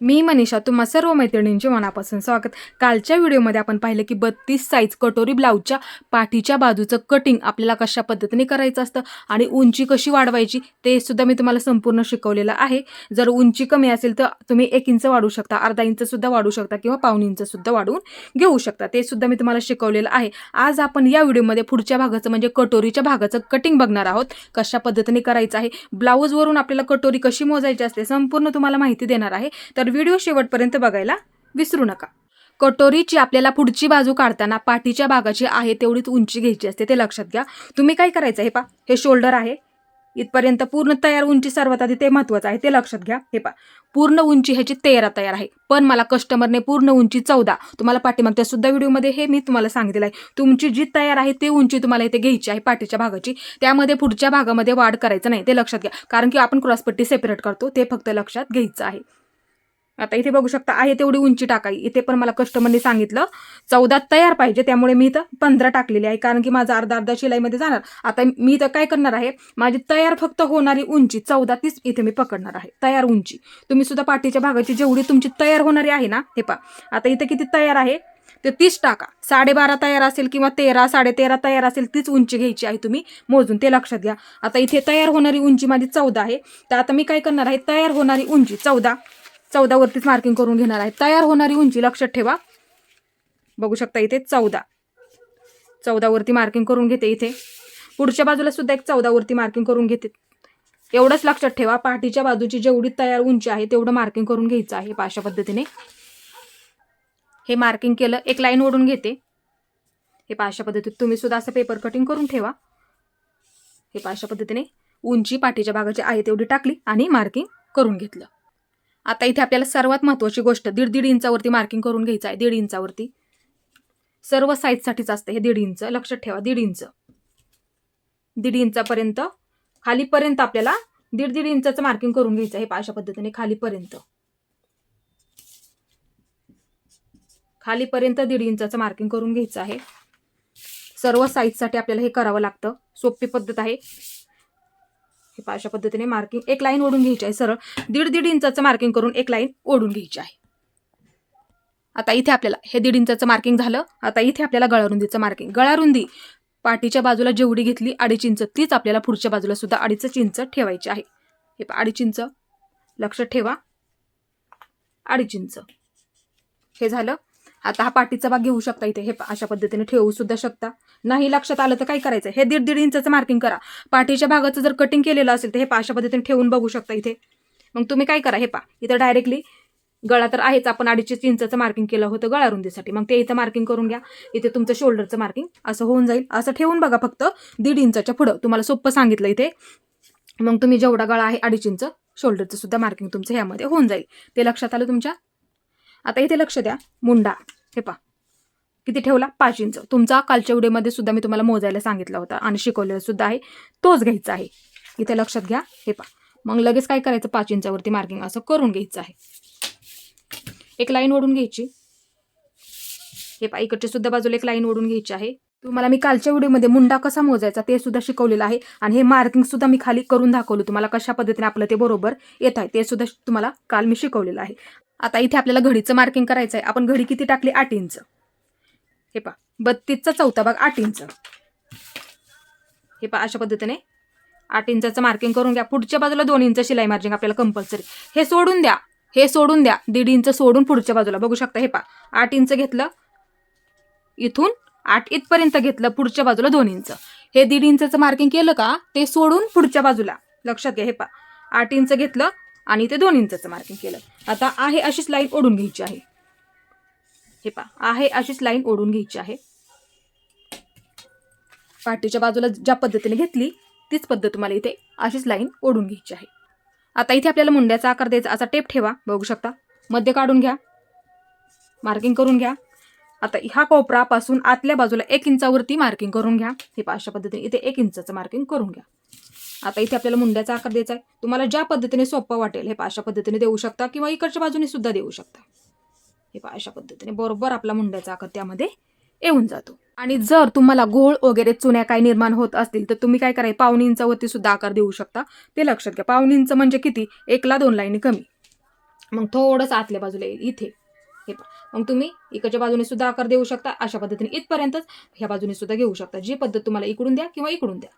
मी मनीषा तुम्हा सर्व मैत्रिणींचे मनापासून स्वागत. कालच्या व्हिडिओमध्ये आपण पाहिलं की बत्तीस साईज कटोरी ब्लाऊजच्या पाठीच्या बाजूचं कटिंग आपल्याला कशा पद्धतीने करायचं असतं आणि उंची कशी वाढवायची ते सुद्धा मी तुम्हाला संपूर्ण शिकवलेलं आहे. जर उंची कमी असेल तर तुम्ही एक इंच वाढू शकता अर्धा इंच सुद्धा वाढू शकता किंवा पाऊन इंच सुद्धा वाढवून घेऊ शकता. ते सुद्धा मी तुम्हाला शिकवलेलं आहे. आज आपण या व्हिडिओमध्ये पुढच्या भागाचं म्हणजे कटोरीच्या भागाचं कटिंग बघणार आहोत. कशा पद्धतीने करायचं आहे ब्लाऊजवरून आपल्याला कटोरी कशी मोजायची असते संपूर्ण तुम्हाला माहिती देणार आहे. तर तर व्हिडिओ शेवटपर्यंत बघायला विसरू नका. कटोरीची आपल्याला पुढची बाजू काढताना पाठीच्या भागाची आहे तेवढीच उंची घ्यायची असते ते लक्षात घ्या. तुम्ही काय करायचं हे पा हे शोल्डर आहे. इथपर्यंत पूर्ण तयार उंची सर्वात आधी ते महत्त्वाचं आहे ते लक्षात घ्या. हे पा पूर्ण उंची ह्याची तेरा तयार आहे. पण मला कस्टमरने पूर्ण उंची चौदा. तुम्हाला पाठीमागच्या सुद्धा व्हिडिओमध्ये हे मी तुम्हाला सांगितलेलं आहे. तुमची जी तयार आहे ते उंची तुम्हाला इथे घ्यायची आहे पाठीच्या भागाची. त्यामध्ये पुढच्या भागामध्ये वाढ करायचं नाही ते लक्षात घ्या. कारण की आपण क्रॉसपट्टी सेपरेट करतो ते फक्त लक्षात घ्यायचं आहे. आता इथे बघू शकता आहे तेवढी उंची टाकाई. इथे पण मला कस्टमरने सांगितलं चौदा तयार पाहिजे त्यामुळे मी इथं पंधरा टाकलेली आहे. कारण की माझं अर्धा अर्धा शिलाईमध्ये जाणार. आता मी इथं काय करणार आहे माझी तयार फक्त होणारी उंची चौदा तीच इथे मी पकडणार आहे. तयार उंची. तुम्ही सुद्धा पाठीच्या भागाची जेवढी तुमची तयार होणारी आहे ना हे पा आता इथे किती तयार आहे ते तीस टाका. साडेबारा तयार असेल किंवा तेरा साडेतेरा तयार असेल तीच उंची घ्यायची आहे तुम्ही. मोजून ते लक्षात घ्या. आता इथे तयार होणारी उंची माझी चौदा आहे. तर आता मी काय करणार आहे तयार होणारी उंची चौदा. चौदावरतीच मार्किंग करून घेणार आहे. तयार होणारी उंची लक्षात ठेवा. बघू शकता इथे चौदा. चौदावरती मार्किंग करून घेते इथे. पुढच्या बाजूला सुद्धा एक चौदावरती मार्किंग करून घेते. एवढंच लक्षात ठेवा पाठीच्या बाजूची जेवढी तयार उंची आहे तेवढं मार्किंग करून घ्यायचं आहे अशा पद्धतीने. हे मार्किंग केलं एक लाईन ओढून घेते. हे अशा पद्धतीत तुम्ही सुद्धा असं पेपर कटिंग करून ठेवा. हे अशा पद्धतीने उंची पाठीच्या भागाची आहे तेवढी टाकली आणि मार्किंग करून घेतलं. आता इथे आपल्याला सर्वात महत्त्वाची गोष्ट दीड दीड इंचावरती मार्किंग करून घ्यायचं आहे दीड इंचावरती. सर्व साईजसाठीच असतं हे दीड इंच. लक्षात ठेवा दीड इंच. दीड इंचापर्यंत खालीपर्यंत आपल्याला दीड दीड इंचाचं मार्किंग करून घ्यायचं आहे अशा पद्धतीने खालीपर्यंत. खालीपर्यंत दीड इंचाचं मार्किंग करून घ्यायचं आहे. सर्व साईजसाठी आपल्याला हे करावं लागतं. सोपी पद्धत आहे. हे पहा, अशा पद्धतीने मार्किंग एक लाईन ओढून घ्यायची आहे सरळ. दीड दीड इंचाचं मार्किंग करून एक लाईन ओढून घ्यायची आहे. आता इथे आपल्याला हे दीड इंचाचं मार्किंग झालं. आता इथे आपल्याला गळारुंदीचं मार्किंग गळारुंदी पाठीच्या बाजूला जेवढी घेतली अडीच इंच तीच आपल्याला पुढच्या बाजूला सुद्धा अडीच इंच ठेवायची आहे. हे पहा, अडीच इंच. लक्षात ठेवा. अडीच इंच. हे झालं. आता हा पाठीचा भाग घेऊ शकता इथे. हे अशा पद्धतीने ठेवू सुद्धा शकता. नाही लक्षात आलं तर काय करायचं हे दीड दीड इंचाचं मार्किंग करा. पाठीच्या भागाचं जर कटिंग केलेलं असेल तर हे पा अशा पद्धतीने ठेवून बघू शकता इथे. मग तुम्ही काय करा? हे पा. इथं डायरेक्टली गळा तर आहेच. आपण अडीचशे इंचाचं मार्किंग केलं होतं गळा रुंदीसाठी. मग ते इथं मार्किंग करून घ्या. इथे तुमचं शोल्डरचं मार्किंग असं होऊन जाईल. असं ठेवून बघा फक्त दीड इंचाच्या पुढं. तुम्हाला सोपं सांगितलं इथे. मग तुम्ही जेवढा गळा आहे अडीच इंच शोल्डरचं सुद्धा मार्किंग तुमचं ह्यामध्ये होऊन जाईल. ते लक्षात आलं तुमच्या? आता इथे लक्ष द्या. मुंडा. हे पा किती ठेवला? पाच इंच. तुमचा कालच्या व्हिडिओमध्ये सुद्धा मी तुम्हाला मोजायला सांगितला होता आणि शिकवलेला सुद्धा आहे. तोच घ्यायचा आहे. इथे लक्षात घ्या. हे पा मग लगेच काय करायचं? पाच इंचावरती मार्किंग असं करून घ्यायचं आहे. एक लाईन ओढून घ्यायची. हे पा इकडच्या सुद्धा बाजूला एक लाईन ओढून घ्यायची आहे. तुम्हाला मी कालच्या व्हिडिओमध्ये मुंडा कसा मोजायचा ते सुद्धा शिकवलेलं आहे. आणि हे मार्किंग सुद्धा मी खाली करून दाखवलं तुम्हाला कशा पद्धतीने आपलं ते बरोबर येत आहे. ते सुद्धा तुम्हाला काल मी शिकवलेलं आहे. आता इथे आपल्याला घडीचं मार्किंग करायचं आहे आपण घडी किती टाकली? आठ इंच. हे पा बत्तीसचा चौथा भाग आठ इंच. हे पा अशा पद्धतीने. आठ इंचाचं मार्किंग करून घ्या. पुढच्या बाजूला दोन इंच शिलाई मार्जिंग आपल्याला कंपल्सरी हे सोडून द्या. हे सोडून द्या. दीड इंच सोडून पुढच्या बाजूला. बघू शकता हे पा आठ इंच घेतलं. इथून आठ इथपर्यंत घेतलं. पुढच्या बाजूला दोन इंच. हे दीड इंचचं मार्किंग केलं का? ते सोडून पुढच्या बाजूला. लक्षात घ्या हे पा आठ इंच घेतलं. आणि ते दोन इंचाचं मार्किंग केलं. आता आहे अशीच लाईन ओढून घ्यायची आहे. हे पा आहे अशीच लाईन ओढून घ्यायची आहे. पाठीच्या बाजूला ज्या पद्धतीने घेतली तीच पद्धत तुम्हाला इथे अशीच लाईन ओढून घ्यायची आहे. आता इथे आपल्याला मुंड्याचा आकार द्यायचा असा टेप ठेवा बघू शकता. मध्य काढून घ्या. मार्किंग करून घ्या. आता ह्या कोपरापासून आतल्या बाजूला एक इंचावरती मार्किंग करून घ्या. हे पहा अशा पद्धतीने इथे एक इंचाचं मार्किंग करून घ्या. आता इथे आपल्याला मुंड्याचा आकार द्यायचा आहे. तुम्हाला ज्या पद्धतीने सोपं वाटेल हे पहा अशा पद्धतीने देऊ शकता किंवा इकडच्या बाजूने सुद्धा देऊ शकता. हे पहा अशा पद्धतीने बरोबर आपला मुंड्याचा आकार त्यामध्ये येऊन जातो. आणि जर तुम्हाला गोळ वगैरे चुन्या काय निर्माण होत असतील तर तुम्ही काय कराय पाऊण वरती सुद्धा आकार देऊ शकता. ते लक्षात घ्या पाहुणींचं म्हणजे किती? एकला दोन लाईनी कमी. मग थोडंसं आतल्या बाजूला येईल इथे. हे मग तुम्ही इकडच्या बाजूने सुद्धा आकार देऊ शकता अशा पद्धतीने इथपर्यंतच ह्या बाजूने सुद्धा घेऊ शकता. जी पद्धत तुम्हाला इकडून द्या किंवा इकडून द्या.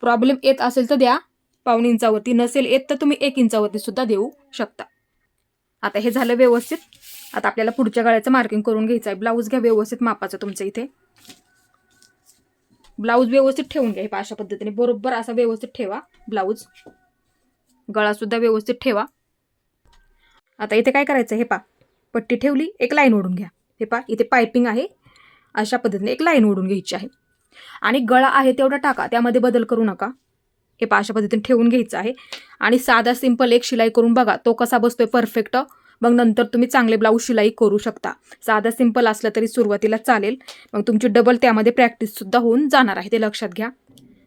प्रॉब्लेम येत असेल तर द्या. पाऊण इंचावरती नसेल येत तर तुम्ही एक इंचावरती सुद्धा देऊ शकता. आता हे झालं व्यवस्थित. आता आपल्याला पुढच्या गळ्याचं मार्किंग करून घ्यायचं आहे. ब्लाऊज घ्या व्यवस्थित मापाचं तुमचं इथे. ब्लाऊज व्यवस्थित ठेवून घ्या. हे अशा पद्धतीने बरोबर असा व्यवस्थित ठेवा ब्लाऊज गळासुद्धा व्यवस्थित ठेवा. आता इथे काय करायचं? हे पा पट्टी ठेवली. एक लाईन ओढून घ्या. हे पा इथे पायपिंग आहे. अशा पद्धतीने एक लाईन ओढून घ्यायची आहे. आणि गळा आहे तेवढा टाका त्यामध्ये बदल करू नका. हे अशा पद्धतीने ठेवून घ्यायचं आहे. आणि साधा सिंपल एक शिलाई करून बघा तो कसा बसतोय परफेक्ट मग नंतर तुम्ही चांगले ब्लाऊज शिलाई करू शकता. साधा सिंपल असलं तरी सुरुवातीला चालेल. मग तुमची डबल त्यामध्ये प्रॅक्टिससुद्धा होऊन जाणार आहे ते लक्षात घ्या.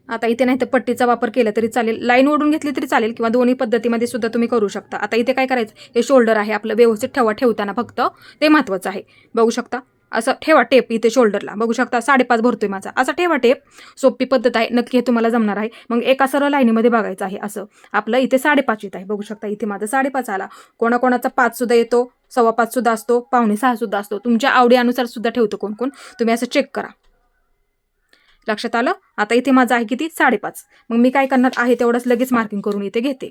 आता इथे नाही तर पट्टीचा वापर केला तरी चालेल. लाईन ओढून घेतली तरी चालेल किंवा दोन्ही पद्धतीमध्ये सुद्धा तुम्ही करू शकता. आता इथे काय करायचं? हे शोल्डर आहे आपलं व्यवस्थित ठेवा ठेवताना फक्त. ते महत्त्वाचं आहे. बघू शकता. असं ठेवा टेप इथे शोल्डरला. बघू शकता साडेपाच भरतोय माझा. असा ठेवा टेप. सोपी पद्धत आहे. नक्की हे तुम्हाला जमणार आहे. मग एका सरळ लाईनीमध्ये बघायचं आहे असं. आपलं इथे साडेपाच येत आहे. बघू शकता इथे माझा साडेपाच आला. कोणाकोणाचा पाच सुद्धा येतो सव्वा पाच सुद्धा असतो पावणे सहा सुद्धा असतो. तुमच्या आवडीनुसार सुद्धा ठेवतो कोण कोण. तुम्ही असं चेक करा. लक्षात आलं? आता इथे माझं आहे किती? साडेपाच. मग मी काय करणार आहे? तेवढंच लगेच मार्किंग करून इथे घेते.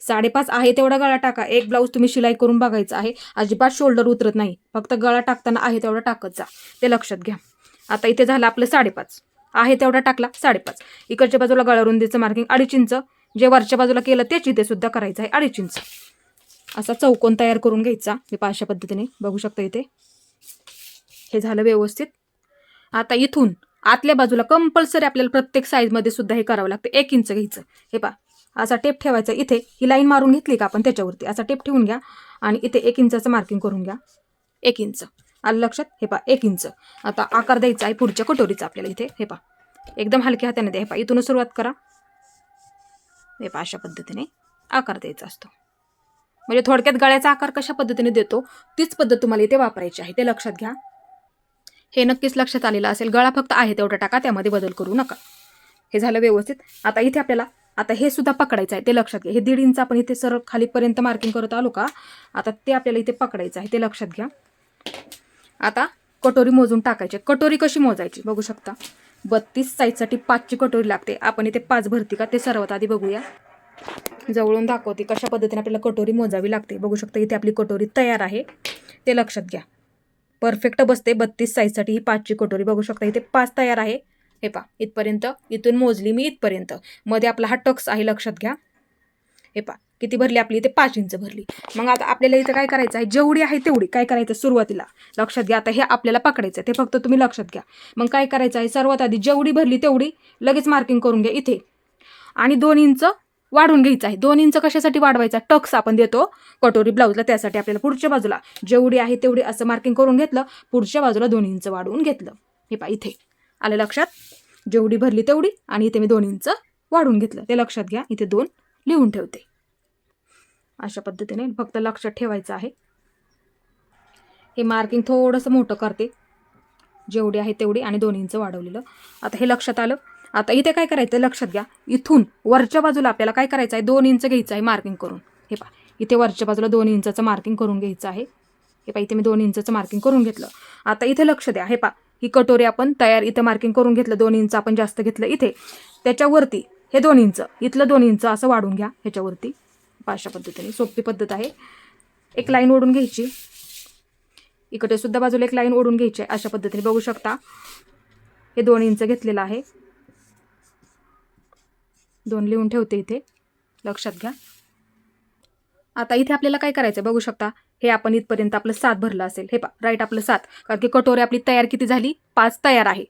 साडेपाच आहे तेवढा गळा टाका. एक ब्लाऊज तुम्ही शिलाई करून बघायचा आहे. अजिबात शोल्डर उतरत नाही. फक्त गळा टाकताना आहे तेवढा टाकत जा. ते लक्षात घ्या. आता इथे झालं आपलं साडेपाच. आहे तेवढा टाकला साडेपाच. इकडच्या बाजूला गळा रुंदीचं मार्किंग अडीच इंच. जे वरच्या बाजूला केलं त्याच इथे सुद्धा करायचं आहे अडीच इंच. असा चौकोन तयार करून घ्यायचा. मी पाचशा पद्धतीने. बघू शकता इथे. हे झालं व्यवस्थित. आता इथून आतल्या बाजूला कंपल्सरी आपल्याला प्रत्येक साईजमध्ये सुद्धा हे करावं लागतं. एक इंच घ्यायचं. हे पा असा टेप ठेवायचा. इथे ही लाईन मारून घेतली का आपण त्याच्यावरती. असा टेप ठेवून घ्या आणि इथे एक इंचाचं मार्किंग करून घ्या. एक इंच आलं लक्षात? हे पा एक इंच आता आकार द्यायचा आहे पुढच्या कटोरीचा आपल्याला इथे. हे पा एकदम हलक्या हाताने द्या. हे पा इथूनच सुरुवात करा. हे पा अशा पद्धतीने आकार द्यायचा असतो. म्हणजे थोडक्यात गळ्याचा आकार कशा पद्धतीने देतो तीच पद्धत तुम्हाला इथे वापरायची आहे. ते लक्षात घ्या. हे नक्कीच लक्षात आलेलं असेल. गळा फक्त आहे तेवढा टाका त्यामध्ये बदल करू नका. हे झालं व्यवस्थित. आता इथे आपल्याला आता हे सुद्धा पकडायचं आहे ते लक्षात घ्या. हे दीड इंच आपण इथे सरळ खालीपर्यंत मार्किंग करत आलो का? आता ते आपल्याला इथे पकडायचं आहे ते लक्षात घ्या. आता कटोरी मोजून टाकायची कटोरी कशी मोजायची बघू शकता? बत्तीस साईजसाठी पाचची कटोरी लागते. आपण इथे पाच भरती का? ते सर्वात आधी बघूया. जवळून दाखवते कशा पद्धतीने आपल्याला कटोरी मोजावी लागते. बघू शकता इथे आपली कटोरी तयार आहे. ते लक्षात घ्या. परफेक्ट बसते बत्तीस साईजसाठी ही पाचची कटोरी. बघू शकता इथे पाच तयार आहे. हे पा इथपर्यंत इथून मोजली मी इथपर्यंत. मध्ये आपला हा टक्स आहे लक्षात घ्या. हे पा किती भरली आपली? इथे पाच इंच भरली. मग आता आपल्याला इथं काय करायचं आहे? जेवढी आहे तेवढी काय करायचं सुरुवातीला? लक्षात घ्या आता हे आपल्याला पकडायचं आहे. ते फक्त तुम्ही लक्षात घ्या. मग काय करायचं आहे? सर्वात आधी जेवढी भरली तेवढी लगेच मार्किंग करून घ्या इथे. आणि दोन इंच वाढवून घ्यायचं आहे. दोन इंच कशासाठी वाढवायचा? टक्स आपण देतो कटोरी ब्लाऊजला त्यासाठी आपल्याला पुढच्या बाजूला. जेवढी आहे तेवढी असं मार्किंग करून घेतलं पुढच्या बाजूला दोन इंच वाढवून घेतलं. हे पा इथे. आलं लक्षात? जेवढी भरली तेवढी आणि इथे मी दोन इंच वाढवून घेतलं. ते लक्षात घ्या इथे दोन लिहून ठेवते. अशा पद्धतीने फक्त लक्षात ठेवायचं आहे. हे मार्किंग थोडंसं मोठं करते. जेवढी आहे तेवढी आणि दोन इंच वाढवलेलं. आता हे लक्षात आलं. आता इथे काय करायचं? लक्षात घ्या. इथून वरच्या बाजूला आपल्याला काय करायचं आहे? दोन इंच घ्यायचं आहे मार्किंग करून. हे पा इथे वरच्या बाजूला दोन इंचाचं मार्किंग करून घ्यायचं आहे. हे पा इथे मी दोन इंचाचं मार्किंग करून घेतलं. आता इथे लक्ष द्या. हे पा ही कटोरी आपण तयार इथं मार्किंग करून घेतलं दोन इंच आपण जास्त घेतलं इथे. त्याच्यावरती हे दोन इंच इथलं दोन इंच असं वाढून घ्या. ह्याच्यावरती अशा पद्धतीने. सोपी पद्धत आहे. एक लाईन ओढून घ्यायची. इकडे सुद्धा बाजूला एक लाईन ओढून घ्यायची आहे. अशा पद्धतीने बघू शकता. हे दोन इंच घेतलेलं आहे. दोन लिहून ठेवते इथे. लक्षात घ्या. आता इथे आपल्याला काय करायचं आहे बघू शकता. हे आपण इथपर्यंत आपलं सात भरलं असेल. हे पा राईट आपलं सात. कारण की कटोरी आपली तयार किती झाली? पाच तयार आहे.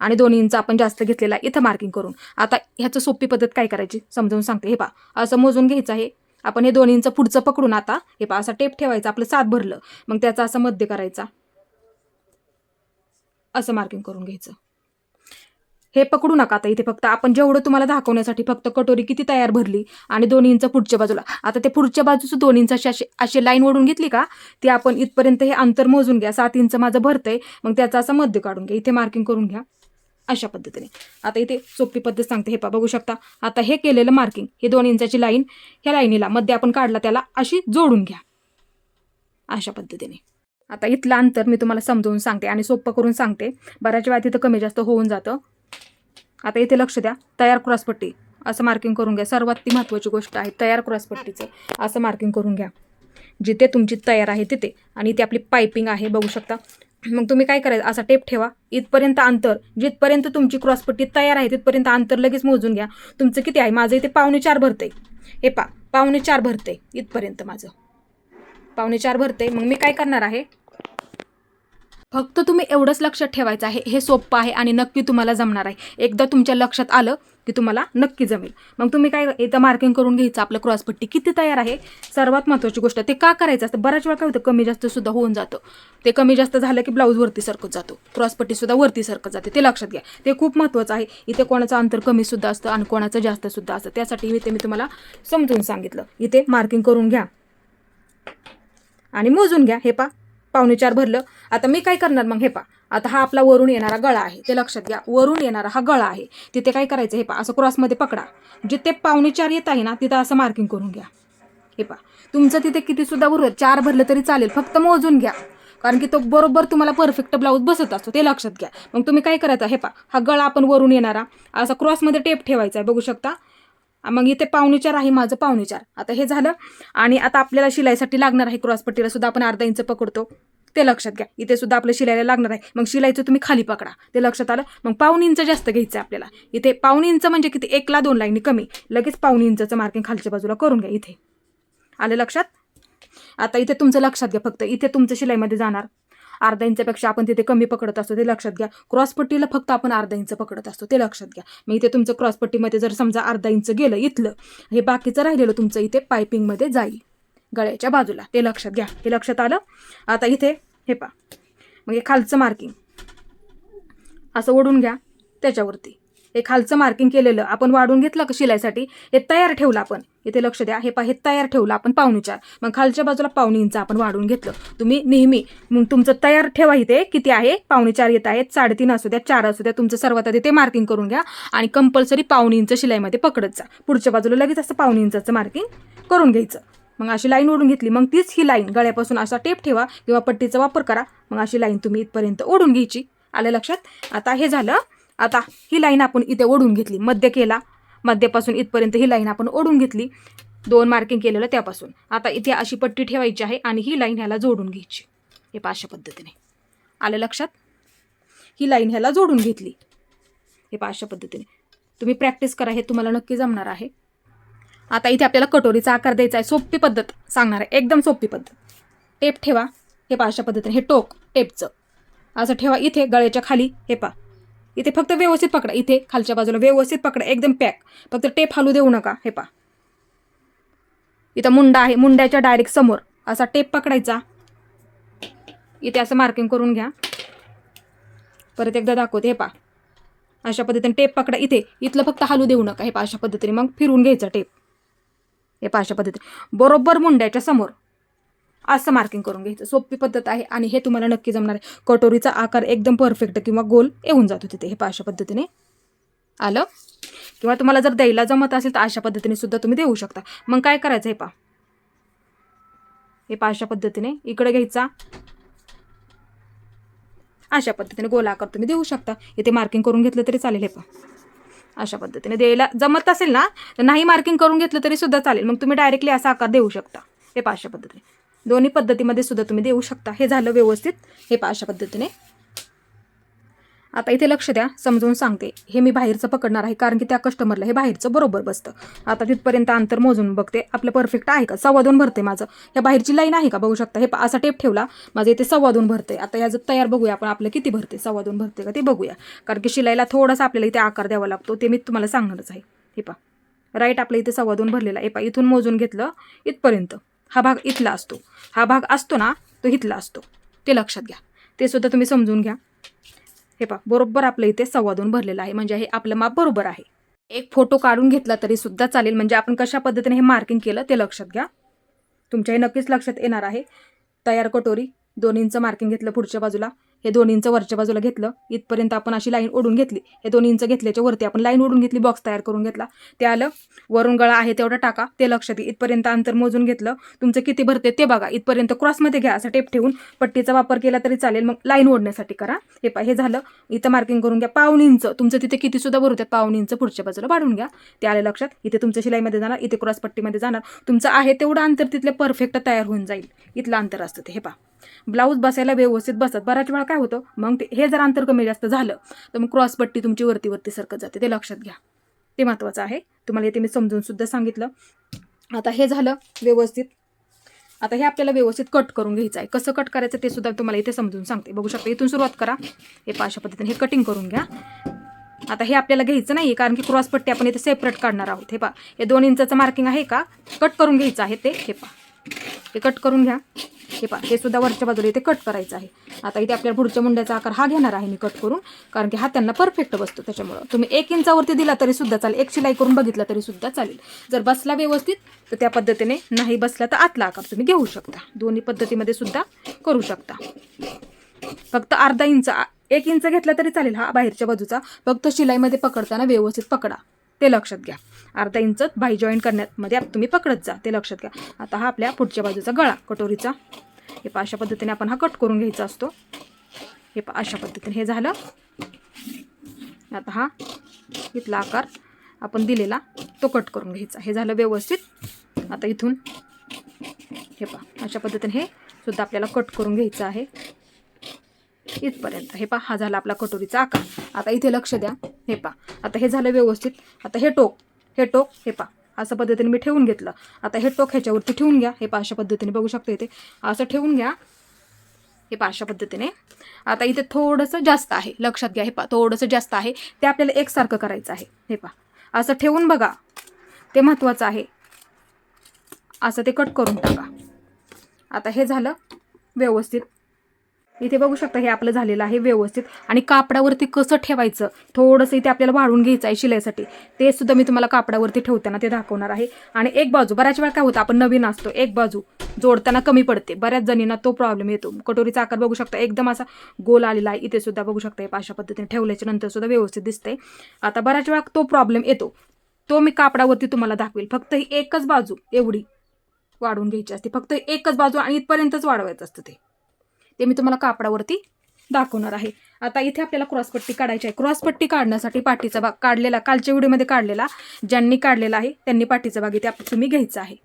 आणि दोन इंच आपण जास्त घेतलेला आहे इथं मार्किंग करून. आता ह्याचं सोपी पद्धत काय करायची? समजावून सांगते. हे पा असं मोजून घ्यायचं आहे. आपण हे दोन इंच पुढचं पकडून आता हे पा असा टेप ठेवायचा आपलं सात भरलं. मग त्याचा असं मध्य करायचा. असं मार्किंग करून घ्यायचं. हे पकडू नका आता इथे फक्त. आपण जेवढं तुम्हाला दाखवण्यासाठी फक्त कटोरी किती तयार भरली आणि दोन इंच पुढच्या बाजूला. आता ते पुढच्या बाजूचं दोन इंच अशी अशी अशी लाईन ओढून घेतली का? ती आपण इथपर्यंत हे अंतर मोजून घ्या. सात इंच माझं भरतंय. मग त्याचा असं मध्य काढून घ्या. इथे मार्किंग करून घ्या. अशा पद्धतीने. आता इथे सोपी पद्धत सांगते. हे पा बघू शकता. आता हे केलेलं मार्किंग हे दोन इंचाची लाईन ह्या लाईनीला मध्ये आपण काढला त्याला अशी जोडून घ्या. अशा पद्धतीने. आता इथलं अंतर मी तुम्हाला समजवून सांगते आणि सोपं करून सांगते. बऱ्याच वेळा तिथं कमी जास्त होऊन जातं. आता इथे लक्ष द्या. तयार क्रॉसपट्टी. असं मार्किंग करून घ्या. सर्वात ती महत्त्वाची गोष्ट आहे. तयार क्रॉसपट्टीचं. असं मार्किंग करून घ्या. जिथे तुमची तयार आहे तिथे. आणि ती आपली पायपिंग आहे बघू शकता. मग तुम्ही काय करायचं? असा टेप ठेवा. इथपर्यंत अंतर. जिथपर्यंत तुमची क्रॉसपट्टी तयार आहे तिथपर्यंत अंतर लगेच मोजून घ्या. तुमचं किती आहे? माझं इथे पावणे चार भरते हे पा पावणे चार भरते इथपर्यंत माझं. पावणे चार भरते मग मी काय करणार आहे? फक्त तुम्ही एवढंच लक्षात ठेवायचं आहे. हे सोपं आहे आणि नक्की तुम्हाला जमणार आहे. एकदा तुमच्या लक्षात आलं की तुम्हाला नक्की जमेल. मग तुम्ही काय इथं मार्किंग करून घ्यायचं? आपलं क्रॉसपट्टी किती तयार आहे? सर्वात महत्त्वाची गोष्ट ते का करायचं असतं? बऱ्याच वेळा काय होतं कमी जास्त सुद्धा होऊन जातं. ते कमी जास्त झालं की ब्लाऊज वरती सरकत जातो. क्रॉसपट्टी सुद्धा वरती सरकत जाते. ते लक्षात घ्या. ते खूप महत्त्वाचं आहे. इथे कोणाचं अंतर कमी सुद्धा असतं आणि कोणाचं जास्त सुद्धा असतं. त्यासाठी इथे मी तुम्हाला समजून सांगितलं. इथे मार्किंग करून घ्या. आणि मोजून घ्या. हे पा पावणेचार भरलं आता मी काय करणार मग? हे पा आता हा आपला वरून येणारा गळा आहे ते लक्षात घ्या. वरून येणारा हा गळा आहे तिथे काय करायचं? हे पा असं क्रॉसमध्ये पकडा. जिथे पावणेचार येत आहे ना तिथं असं मार्किंग करून घ्या. हे पा तुमचं तिथे किती सुद्धा चार भरलं तरी चालेल फक्त मोजून घ्या. कारण की तो बरोबर तुम्हाला परफेक्ट ब्लाऊज बसत असतो ते लक्षात घ्या. मग तुम्ही काय करायचं? हे पा हा गळा आपण वरून येणारा असा क्रॉसमध्ये टेप ठेवायचा आहे बघू शकता. मग इथे पावणेचार आहे माझं पावणेचार आता हे झालं. आणि आता आपल्याला शिलाईसाठी लागणार आहे क्रॉसपट्टीला सुद्धा आपण अर्धा इंच पकडतो. ते लक्षात घ्या. इथे सुद्धा आपलं शिलाईला लागणार आहे. मग शिलाईचं तुम्ही खाली पकडा. ते लक्षात आलं? मग पाऊन इंच जास्त घ्यायचं आहे आपल्याला. इथे पाऊन इंच म्हणजे किती? एकला दोन लाईनी कमी. लगेच पाऊन इंचचं मार्किंग खालच्या बाजूला करून घ्या इथे. आलं लक्षात? आता इथे तुमचं लक्षात घ्या फक्त. इथे तुमचं शिलाईमध्ये जाणार. अर्धा इंचापेक्षा आपण तिथे कमी पकडत असतो ते लक्षात घ्या. क्रॉसपट्टीला फक्त आपण अर्धा इंच पकडत असतो ते लक्षात घ्या. मग इथे तुमचं क्रॉसपट्टीमध्ये जर समजा अर्धा इंच गेलं इथलं हे बाकीचं राहिलेलं तुमचं इथे पायपिंगमध्ये जाईल. गळ्याच्या बाजूला ते लक्षात घ्या. हे लक्षात आलं? आता इथे हे पा मग हे खालचं मार्किंग असं ओढून घ्या त्याच्यावरती. हे खालचं मार्किंग केलेलं आपण वाढून घेतलं का शिलाईसाठी? हे तयार ठेवलं आपण. इथे लक्ष द्या. हे पा हे तयार ठेवलं आपण पावणे चार मग खालच्या बाजूला पावणे इंच आपण वाढून घेतलं. तुम्ही नेहमी मग तुमचं तयार ठेवा इथे किती आहे? पावणे चार येत आहेत साडेतीन असू द्या चार असू द्या तुमचं सर्वात आधी ते मार्किंग करून घ्या आणि कंपल्सरी पावणे इंच शिलाईमध्ये पकडत जा. पुढच्या बाजूला लगेच असं पावणे इंचाचं मार्किंग करून घ्यायचं. मग अशी लाईन ओढून घेतली. मग तीच ही लाईन गळ्यापासून असा टेप ठेवा किंवा पट्टीचा वापर करा. मग अशी लाईन तुम्ही इथपर्यंत ओढून घ्यायची. आलं लक्षात? आता हे झालं. आता ही लाईन आपण इथे ओढून घेतली. मध्य केला. मध्यापासून इथपर्यंत ही लाईन आपण ओढून घेतली. दोन मार्किंग केलेलं त्यापासून. आता इथे अशी पट्टी ठेवायची आहे आणि ही लाईन ह्याला जोडून घ्यायची. हे पहा पद्धतीने. आलं लक्षात? ही लाईन ह्याला जोडून घेतली. हे पहा पद्धतीने. तुम्ही प्रॅक्टिस करा हे तुम्हाला नक्की जमणार आहे. आता इथे आपल्याला कटोरीचा आकार द्यायचा आहे. सोपी पद्धत सांगणार आहे. एकदम सोपी पद्धत. टेप ठेवा. हे पहा अशा पद्धतीने. हे टोक टेपचं. असं ठेवा. इथे गळ्याच्या खाली. हे पा इथे फक्त व्यवस्थित पकडा. इथे खालच्या बाजूला. व्यवस्थित पकडा. एकदम पॅक. फक्त टेप हालू देऊ नका. हे पहा. इथं मुंडा आहे. मुंड्याच्या डायरेक्ट समोर असा टेप पकडायचा. इथे असं मार्किंग करून घ्या. परत एकदा दाखवते. हे पहा. अशा पद्धतीने टेप पकडा. इथे इथलं फक्त हालू देऊ नका. हे पा अशा पद्धतीने. मग फिरून घ्यायचा टेप. हे पा अशा पद्धतीने. बरोबर मुंड्याच्या समोर. असं मार्किंग करून घ्यायचं. सोपी पद्धत आहे आणि हे तुम्हाला नक्की जमणार आहे. कटोरीचा आकार एकदम परफेक्ट किंवा गोल येऊन जातो तिथे. हे अशा पद्धतीने. आलं? किंवा तुम्हाला जर द्यायला जमत असेल तर अशा पद्धतीने सुद्धा तुम्ही देऊ शकता. मग काय करायचं हे पहा. हे पा अशा पद्धतीने. इकडे घ्यायचा. अशा पद्धतीने गोल आकार तुम्ही देऊ शकता. इथे मार्किंग करून घेतलं तरी चालेल हे पहा. अशा पद्धतीने द्यायला जमत असेल ना तर नाही मार्किंग करून घेतलं तरी सुद्धा चालेल. मग तुम्ही डायरेक्टली असा आकार देऊ शकता. हे पा अशा पद्धतीने. दोन्ही पद्धतीमध्ये सुद्धा तुम्ही देऊ शकता. हे झालं व्यवस्थित. हे पा अशा पद्धतीने. आता इथे लक्ष द्या. समजावून सांगते. हे मी बाहेरचं पकडणार आहे कारण की त्या कस्टमरला हे बाहेरचं बरोबर बसतं. आता तिथपर्यंत अंतर मोजून बघते. आपलं परफेक्ट आहे का? सव्वा दोन भरते माझं. ह्या बाहेरची लाईन आहे का? बघू शकता. हे असा टेप ठेवला. माझं इथे सव्वा दोन भरते. आता याचं तयार बघूया आपण आपलं किती भरते. सव्वा दोन भरते का ते बघूया. कारण की शिलाईला थोडासा आपल्याला इथे आकार द्यावा लागतो. ते मी तुम्हाला सांगणारच आहे. हे पा राईट आपल्या इथे सव्वा दोन भरलेला आहे. पा इथून मोजून घेतलं इथपर्यंत. हा भाग इथला असतो. हा भाग असतो ना तो इथला असतो. ते लक्षात घ्या. ते सुद्धा तुम्ही समजून घ्या. हे पहा बरोबर आपलं इथे सव्वा दोन भरलेलं आहे. म्हणजे हे आपलं माप बरोबर आहे. एक फोटो काढून घेतला तरी सुद्धा चालेल. म्हणजे आपण कशा पद्धतीने हे मार्किंग केलं ते लक्षात घ्या. तुमच्याही नक्कीच लक्षात येणार आहे. तयार कटोरी दोन इंच मार्किंग घेतलं पुढच्या बाजूला. हे दोन इंच वरच्या बाजूला घेतलं. इथपर्यंत आपण अशी लाईन ओढून घेतली. हे दोन इंच घेतल्याच्या वरती आपण लाईन ओढून घेतली बॉक्स तयार करून घेतला. ते आलं वरून गळा आहे तेवढा टाका. ते लक्षात येईल. इथपर्यंत अंतर मोजून घेतलं. तुमचं किती भरते ते बघा. इथपर्यंत क्रॉसमध्ये घ्या असं टेप ठेवून पट्टीचा वापर केला तरी चालेल. मग लाईन ओढण्यासाठी करा. हे पा हे झालं. इथं मार्किंग करून घ्या. पाऊन इंच तुमचं तिथे किती सुद्धा भरतात पाऊन इंच पुढच्या बाजूला वाढून घ्या. ते आले लक्षात. इथे तुमच्या शिलाईमध्ये जाणार. इथे क्रॉस पट्टीमध्ये जाणार. तुमचं आहे तेवढं अंतर तिथले परफेक्ट तयार होऊन जाईल. इथलं अंतर असतं ते. हे पा ब्लाऊज बसायला व्यवस्थित बसतात. बऱ्याच वेळा काय होतं मग ते हे जर अंतर कमी जास्त झालं तर मग क्रॉस पट्टी तुमची वरती वरती सरकत जाते. ते लक्षात घ्या. ते महत्त्वाचं आहे. तुम्हाला इथे मी समजून सुद्धा सांगितलं. आता हे झालं व्यवस्थित. आता हे आपल्याला व्यवस्थित कट करून घ्यायचं आहे. कसं कट करायचं ते सुद्धा तुम्हाला इथे समजून सांगते. बघू शकता इथून सुरुवात करा. हे पाशा पद्धतीने हे कटिंग करून घ्या. आता हे आपल्याला घ्यायचं नाही कारण की क्रॉस पट्टी आपण इथे सेपरेट काढणार आहोत. हे पा हे दोन इंचाचं मार्किंग आहे का? कट करून घ्यायचं आहे ते. हे पा हे कट करून घ्या. हे पहा हे सुद्धा वरच्या बाजूला इथे कट करायचं आहे. आता इथे आपल्याला पुढच्या मुंड्याचा आकार हा घेणार आहे मी कट करून कारण की हा त्यांना परफेक्ट बसतो त्याच्यामुळं. तुम्ही एक इंचावरती दिला तरी सुद्धा चालेल एक शिलाई करून बघितला तरी सुद्धा चालेल. जर बसला व्यवस्थित तर त्या पद्धतीने नाही बसला तर आतला आकार तुम्ही घेऊ शकता. दोन्ही पद्धतीमध्ये सुद्धा करू शकता. फक्त अर्धा इंच एक इंच घेतला तरी चालेल हा बाहेरच्या बाजूचा. फक्त शिलाईमध्ये पकडताना व्यवस्थित पकडा. ते लक्षात घ्या. अर्धा इंच बाई जॉईन करण्यामध्ये तुम्ही पकडत जा. ते लक्षात घ्या. आता हा आपल्या पुढच्या बाजूचा गळा कटोरीचा. हे पा अशा पद्धतीने आपण हा कट करून घ्यायचा असतो. हे पा अशा पद्धतीने हे झालं. आता हा इथला आकार आपण दिलेला तो कट करून घ्यायचा. हे झालं व्यवस्थित. आता इथून हे पहा अशा पद्धतीने हे सुद्धा आपल्याला कट करून घ्यायचं आहे. इथपर्यंत. हे पहा हा झाला आपला कटोरीचा आकार. आता इथे लक्ष द्या. हे पहा आता हे झालं व्यवस्थित. आता हे टोक. हे टोक हे पा. असं पद्धतीने मी ठेवून घेतलं. आता हे टोक ह्याच्यावरती ठेवून घ्या. हे पा अशा पद्धतीने बघू शकता इथे. असं ठेवून घ्या. हे पा अशा पद्धतीने. आता इथे थोडंसं जास्त आहे. लक्षात घ्या. हे पा थोडंसं जास्त आहे. ते आपल्याला एकसारखं करायचं आहे. हे पा. असं ठेवून बघा. ते महत्त्वाचं आहे. असं ते कट करून टाका. आता हे झालं व्यवस्थित. इथे बघू शकता हे आपलं झालेलं आहे व्यवस्थित. आणि कापडावरती कसं ठेवायचं? थोडंसं इथे आपल्याला वाढून घ्यायचं आहे शिलाईसाठी. ते सुद्धा मी तुम्हाला कापडावरती ठेवताना ते दाखवणार आहे. आणि एक बाजू बऱ्याच वेळा काय होतं आपण नवीन असतो एक बाजू जोडताना कमी पडते. बऱ्याच जणींना तो प्रॉब्लेम येतो. कटोरीचा आकार बघू शकता एकदम असा गोल आलेला आहे. इथे सुद्धा बघू शकता अशा पद्धतीने ठेवल्याच्या नंतर सुद्धा व्यवस्थित दिसते आता बऱ्याच वेळा तो प्रॉब्लेम येतो. तो मी कापडावरती तुम्हाला दाखवेल. फक्त ही एकच बाजू एवढी वाढवून घ्यायची असते. फक्त एकच बाजू आणि इथपर्यंतच वाढवायचं असतं ते. ते मी तुम्हाला कापडावरती दाखवणार आहे. आता इथे आपल्याला क्रॉसपट्टी काढायची आहे. क्रॉसपट्टी काढण्यासाठी पाठीचा भाग काढलेला कालच्या व्हिडिओमध्ये काढलेला ज्यांनी काढलेला आहे त्यांनी पाठीचा भाग इथे आप- तुम्ही घ्यायचा आहे.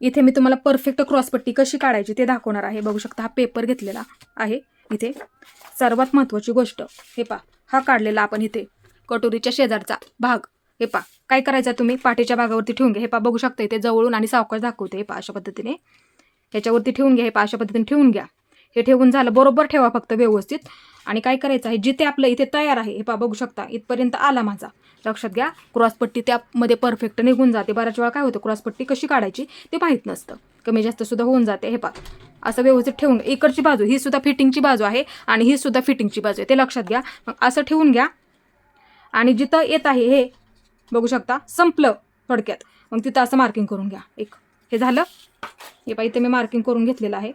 इथे मी तुम्हाला परफेक्ट क्रॉसपट्टी कशी काढायची ते दाखवणार आहे. बघू शकता हा पेपर घेतलेला आहे इथे. सर्वात महत्त्वाची गोष्ट हे पा हा काढलेला आपण इथे कटोरीच्या शेजारचा भाग. हे पा काय करायचं तुम्ही? पाठीच्या भागावरती ठेवून घ्या. हे पा बघू शकता इथे जवळून आणि सावकाश दाखवते. हे पा अशा पद्धतीने. ह्याच्यावरती ठेवून घ्या. हे पा अशा पद्धतीने ठेवून घ्या. हे ठेवून झालं. बरोबर ठेवा फक्त व्यवस्थित. आणि काय करायचं आहे? जिथे आपलं इथे तयार आहे हे पा बघू शकता इथपर्यंत आला माझा. लक्षात घ्या क्रॉसपट्टी त्यामध्ये परफेक्ट निघून जाते. बऱ्याच वेळा काय होतं क्रॉसपट्टी कशी काढायची ते माहीत नसतं. कमी जास्त सुद्धा होऊन जाते. हे पा असं व्यवस्थित ठेवून इकडची बाजू ही सुद्धा फिटिंगची बाजू आहे आणि ही सुद्धा फिटिंगची बाजू आहे. ते लक्षात घ्या. मग असं ठेवून घ्या. आणि जिथं येत आहे हे बघू शकता संपलं थोडक्यात. मग तिथं असं मार्किंग करून घ्या. एक. हे झालं. हे पा इथे मी मार्किंग करून घेतलेलं आहे.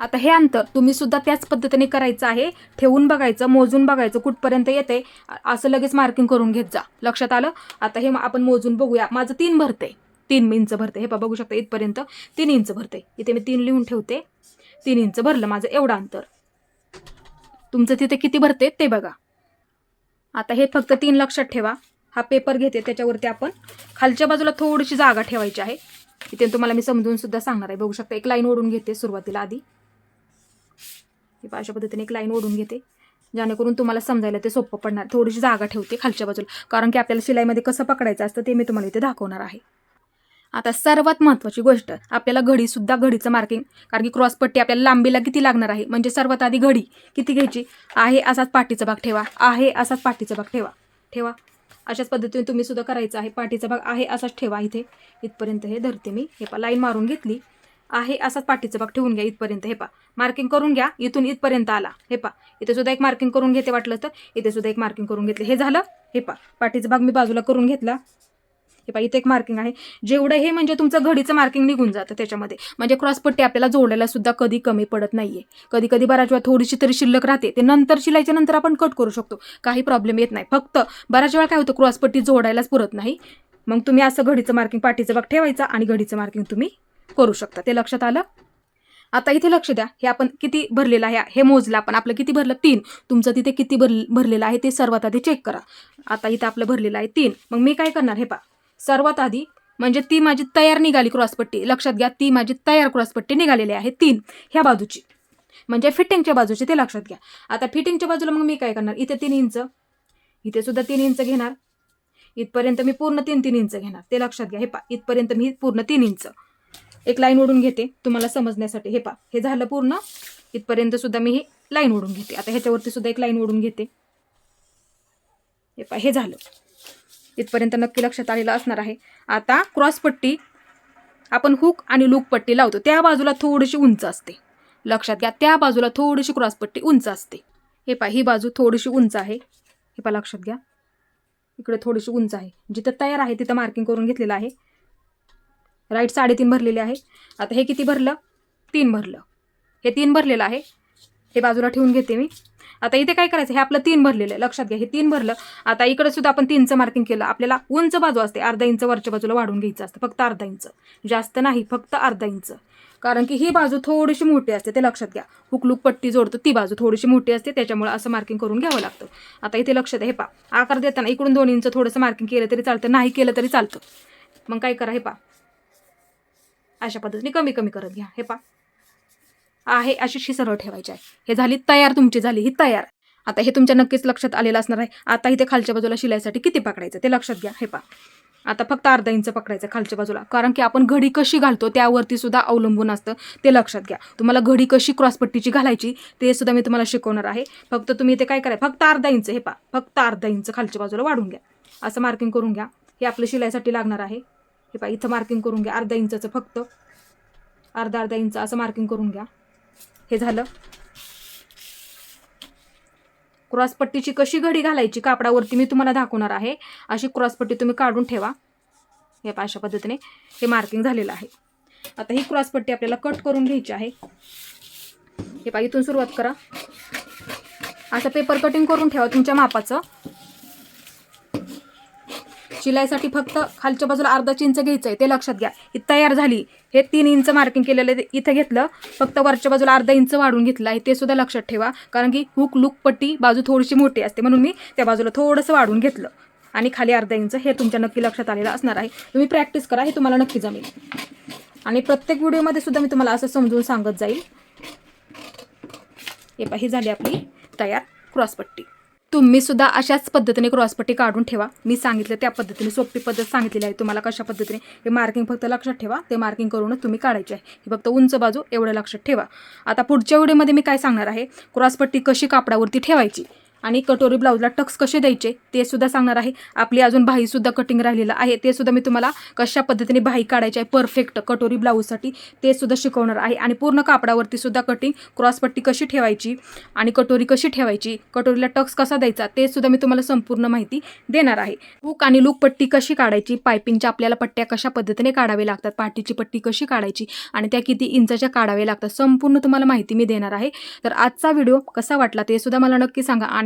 आता हे अंतर तुम्ही सुद्धा त्याच पद्धतीने करायचं आहे. ठेवून बघायचं मोजून बघायचं कुठपर्यंत येते असं लगेच मार्किंग करून घेत जा. लक्षात आलं? आता हे आपण मोजून बघूया. माझं तीन भरते तीन इंच भरते हे बघू शकता इथपर्यंत तीन इंच भरते इथे मी तीन लिहून ठेवते. तीन इंच भरलं माझं एवढं अंतर. तुमचं तिथे किती भरते ते बघा. आता हे फक्त तीन लक्षात ठेवा. हा पेपर घेते त्याच्यावरती आपण खालच्या बाजूला थोडीशी जागा ठेवायची आहे. इथे तुम्हाला मी समजून सुद्धा सांगणार आहे. बघू शकता एक लाईन ओढून घेते सुरुवातीला आधी. हे अशा पद्धतीने एक लाईन ओढून घेते. जेणेकरून तुम्हाला समजायला ते सोपं पडणार. थोडीशी जागा ठेवते खालच्या बाजूला. कारण की आपल्याला शिलाईमध्ये कसं पकडायचं असतं ते मी तुम्हाला इथे दाखवणार आहे. आता सर्वात महत्त्वाची गोष्ट आपल्याला घडीसुद्धा घडीचं मार्किंग कारण की क्रॉसपट्टी आपल्याला लांबीला किती लागणार आहे? म्हणजे सर्वात आधी घडी किती घ्यायची? आहे असाच पाठीचा भाग ठेवा. आहे असाच पाठीचा भाग ठेवा. ठेवा. अशाच पद्धतीने तुम्ही सुद्धा करायचं आहे. पाठीचा भाग आहे असाच ठेवा इथे. इथपर्यंत हे धरते मी. हे पा लाईन मारून घेतली. आहे असाच पाठीचा. भाग ठेवून घ्या इथपर्यंत. हे पा मार्किंग करून घ्या. इथून इथपर्यंत आला. हे पा इथे सुद्धा एक मार्किंग करून घेते वाटलं तर. इथे सुद्धा एक मार्किंग करून घेतले. हे झालं? हे पा पाठीचा भाग मी बाजूला करून घेतला. हे पहा इथे एक मार्किंग आहे. जेवढं हे म्हणजे तुमचं घडीचं मार्किंग निघून जातं त्याच्यामध्ये. म्हणजे क्रॉसपट्टी आपल्याला जोडायला सुद्धा कधी कमी पडत नाहीये. कधी कधी बऱ्याच वेळा थोडीशी तरी शिल्लक राहते. ते नंतर शिलायच्या नंतर आपण कट करू शकतो. काही प्रॉब्लेम येत नाही. फक्त बऱ्याच वेळा काय होतं? क्रॉसपट्टी जोडायलाच पुरत नाही. मग तुम्ही असं घडीचं मार्किंग पाठीचं भाग ठेवायचा आणि घडीचं मार्किंग तुम्ही करू शकता. ते लक्षात आलं? आता इथे लक्ष द्या. हे आपण किती भरलेलं आहे? हे मोजलं आपण. आपलं किती भरलं? तीन. तुमचं तिथे किती भर भरलेलं आहे ते सर्वात आधी चेक करा. आता इथं आपलं भरलेलं आहे तीन. मग मी काय करणार? हे पा सर्वात आधी म्हणजे ती माझी तयार निघाली क्रॉसपट्टी लक्षात घ्या ती माझी तयार क्रॉसपट्टी निघालेली आहे. तीन. ह्या बाजूची. म्हणजे फिटिंगच्या बाजूची. ते लक्षात घ्या. आता फिटिंगच्या बाजूला मग मी काय करणार? इथे तीन इंच. इथे सुद्धा तीन इंच घेणार. इथपर्यंत मी पूर्ण तीन तीन इंच घेणार. ते लक्षात घ्या. हे पा इथपर्यंत मी पूर्ण तीन इंच. एक लाईन ओढून घेते तुम्हाला समजण्यासाठी. हे पा हे झालं पूर्ण. इथपर्यंत सुद्धा मी ही लाईन ओढून घेते. आता ह्याच्यावरती सुद्धा एक लाईन ओढून घेते. हे पा हे झालं. इथपर्यंत नक्की लक्षात आलेलं असणार आहे. आता क्रॉसपट्टी आपण हुक आणि लूक पट्टी लावतो. त्या बाजूला थोडीशी उंच असते. लक्षात घ्या त्या बाजूला थोडीशी क्रॉसपट्टी उंच असते. हे पा ही बाजू थोडीशी उंच आहे. हे पा लक्षात घ्या. इकडे थोडीशी उंच आहे. जिथं तयार आहे तिथं मार्किंग करून घेतलेलं आहे. राईट साडेतीन भरलेले आहे. आता हे किती भरलं? तीन भरलं. हे तीन भरलेलं आहे. हे बाजूला ठेवून घेते मी. आता इथे काय करायचं? हे आपलं तीन भरलेलं आहे. लक्षात घ्या हे तीन भरलं. आता इकडे सुद्धा आपण तीनचं मार्किंग केलं. आपल्याला उंच बाजू असते. अर्धा इंच वरच्या बाजूला वाढून घ्यायचं असतं. फक्त अर्धा इंच. जास्त नाही फक्त अर्धा इंच. कारण की ही बाजू थोडीशी मोठी असते. ते लक्षात घ्या. हुकलूक पट्टी जोडतो ती बाजू थोडीशी मोठी असते. त्याच्यामुळे असं मार्किंग करून घ्यावं लागतं. आता इथे लक्षात हे पा आकार देताना इकडून दोन इंच थोडंसं मार्किंग केलं तरी चालतं. नाही केलं तरी चालतं. मग काय करा हे पा अशा पद्धतीने कमी कमी करत घ्या. हे पा आहे अशी शी सरळ ठेवायची आहे. हे झाली तयार तुमची झाली ही तयार. आता हे तुमच्या नक्कीच लक्षात आलेलं असणार आहे. आता इथे खालच्या बाजूला शिलाईसाठी किती पकडायचं ते लक्षात घ्या. हे पा आता फक्त अर्धा इंच पकडायचं खालच्या बाजूला. कारण की आपण घडी कशी घालतो त्यावरती सुद्धा अवलंबून असतं. ते लक्षात घ्या. तुम्हाला घडी कशी क्रॉसपट्टीची घालायची ते सुद्धा मी तुम्हाला शिकवणार आहे. फक्त तुम्ही इथे काय करा फक्त अर्धा इंच. हे पा फक्त अर्धा इंच खालच्या बाजूला वाढून घ्या. असं मार्किंग करून घ्या. हे आपलं शिलाईसाठी लागणार आहे. हे पहा इथं मार्किंग करून घ्या. अर्धा इंचाचं फक्त. अर्धा अर्धा इंच असं मार्किंग करून घ्या. हे झालं. क्रॉसपट्टीची कशी घडी घालायची कापडावरती मी तुम्हाला दाखवणार आहे. अशी क्रॉसपट्टी तुम्ही काढून ठेवा. हे पहा अशा पद्धतीने हे मार्किंग झालेलं आहे. आता ही क्रॉसपट्टी आपल्याला कट करून घ्यायची आहे. हे पहा इथून सुरुवात करा. असं पेपर कटिंग करून ठेवा तुमच्या मापाचं. शिलाईसाठी फक्त खालच्या बाजूला अर्धा इंच घ्यायचं आहे ते लक्षात घ्या. ही तयार झाली. हे तीन इंच मार्किंग केलेलं ते इथं घेतलं. फक्त वरच्या बाजूला अर्धा इंच वाढून घेतलं आहे ते सुद्धा लक्षात ठेवा. कारण की हुक लूक पट्टी बाजू थोडीशी मोठी असते म्हणून मी त्या बाजूला थोडंसं वाढून घेतलं. आणि खाली अर्धा इंच हे तुमच्या नक्की लक्षात आलेलं असणार आहे. तुम्ही प्रॅक्टिस करा हे तुम्हाला नक्की जमेल. आणि प्रत्येक व्हिडिओमध्ये सुद्धा मी तुम्हाला असं समजून सांगत जाईल. हे पाही झाली आपली तयार क्रॉसपट्टी तुम्ही सुद्धा अशाच पद्धतीने क्रॉसपट्टी काढून ठेवा. मी सांगितलं त्या पद्धतीने सोपी पद्धत सांगितलेली आहे. तुम्हाला कशा पद्धतीने? हे मार्किंग फक्त लक्षात ठेवा. ते मार्किंग करूनच तुम्ही काढायचे आहे. ही फक्त उंच बाजू एवढं लक्षात ठेवा. आता पुढच्या व्हिडिओमध्ये मी काय सांगणार आहे? क्रॉसपट्टी कशी कापडावरती ठेवायची? आणि कटोरी ब्लाऊजला टक्स कसे द्यायचे ते सुद्धा सांगणार आहे. आपली अजून बाहीसुद्धा कटिंग राहिलेलं आहे. ते सुद्धा मी तुम्हाला कशा पद्धतीने बाही काढायची आहे परफेक्ट कटोरी ब्लाऊजसाठी ते सुद्धा शिकवणार आहे. आणि पूर्ण कापडावरती सुद्धा कटिंग क्रॉसपट्टी कशी ठेवायची आणि कटोरी कशी ठेवायची कटोरीला टक्स कसा द्यायचा ते सुद्धा मी तुम्हाला संपूर्ण माहिती देणार आहे. हुक आणि लूक पट्टी कशी काढायची पायपिंगच्या आपल्याला पट्ट्या कशा पद्धतीने काढावे लागतात पाठीची पट्टी कशी काढायची आणि त्या किती इंचाच्या काढाव्या लागतात संपूर्ण तुम्हाला माहिती मी देणार आहे. तर आजचा व्हिडिओ कसा वाटला ते सुद्धा मला नक्की सांगा आणि